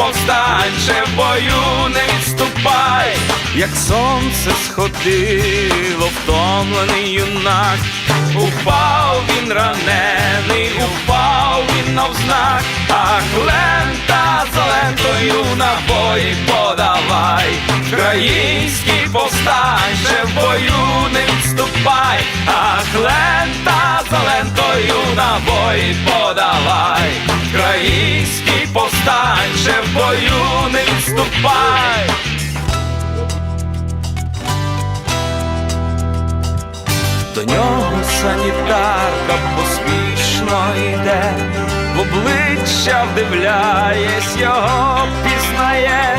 повстанче в бою не відступай, як сонце сходило, втомлений юнак, упав він ранений, упав він навзнак, ах, лента на лентою набої подавай, Український повстанче в бою не відступай, ах, лента за лентою набої подавай, Український повстанче в бою не відступай. До нього санітарка поспішно йде, в обличчя вдивляєсь, його пізнає,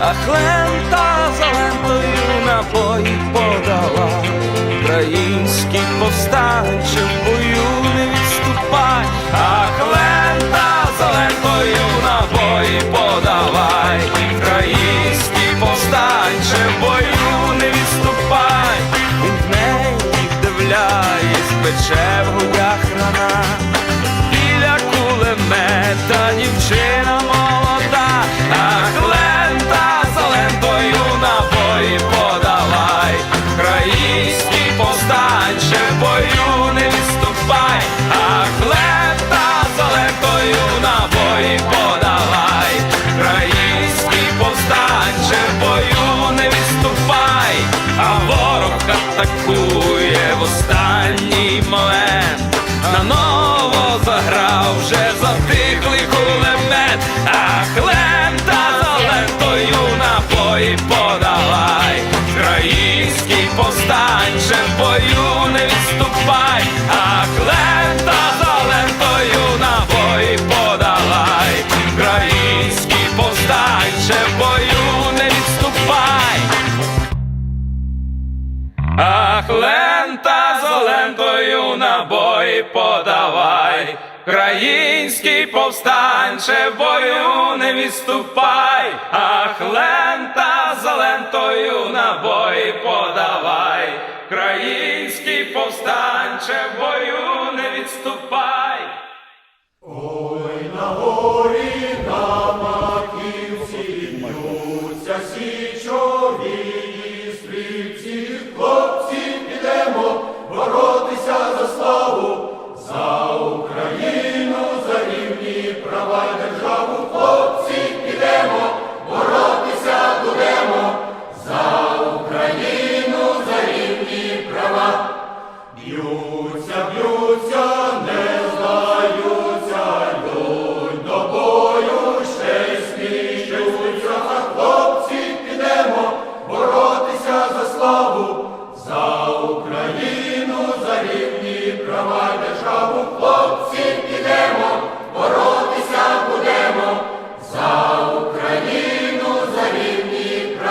а лента за лентою набої подала, український повстанчим бою атакує в останній момент. подавай, Країнський повстанче бою не відступай, Ах, лента за лентою на бої подавай, Країнський повстанче в бою не відступай. Ой на горі на макі.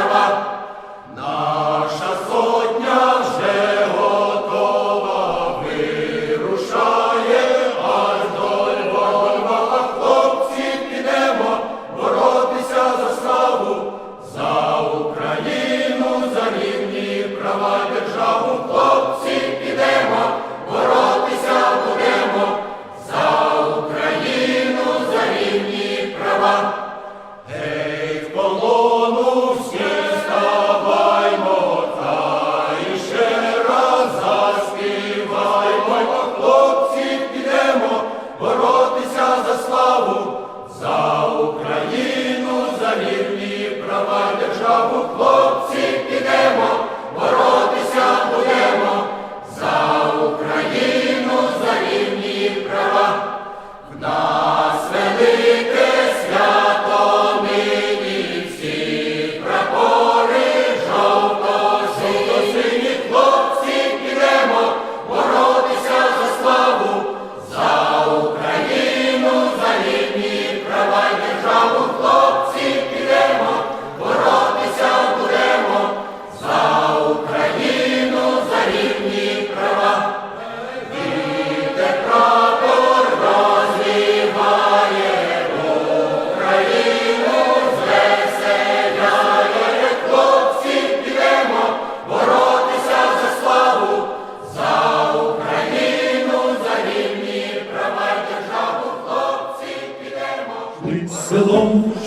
Iowa.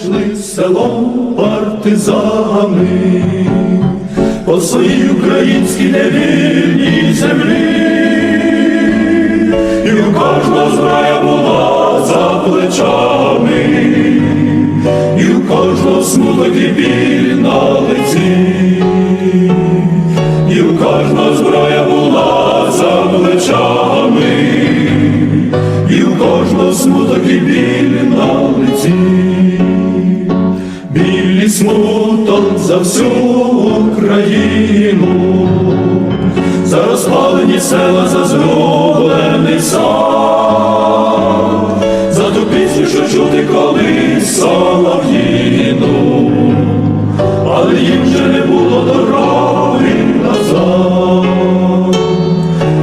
йшли селом партизани, по своїй українській невільній землі, і у кожна зброя була за плечами, і у кожного смуток і біль на лиці, і у кожна зброя була за плечами, і у кожного смуток і біль на лиці. за всю Україну, за розпалені села, за зроблений сад, за ту пісню, що чути колись солов'їну, але їм вже не було дороги назад,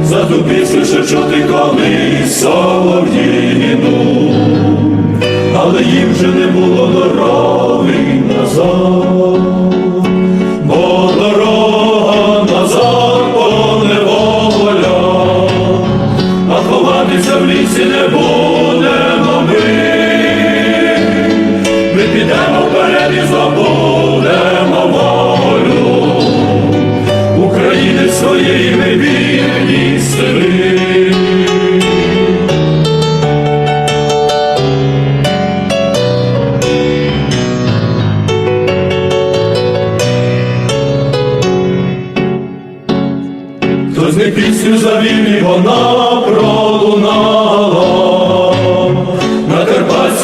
за ту пісню, що чути колись солов'їну, але їм вже не було дороги назад.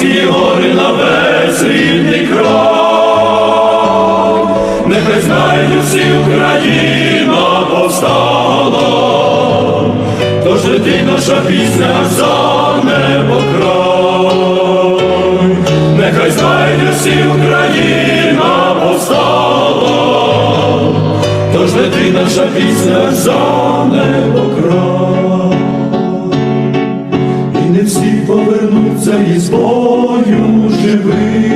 Українські гори на весь рідний край, нехай знають усі Україна повстала, тож лети наша пісня за небо край, нехай знають усі Україна повстала, тож лети наша пісня за небо край. І не всі повернуться із Богом. Cristo.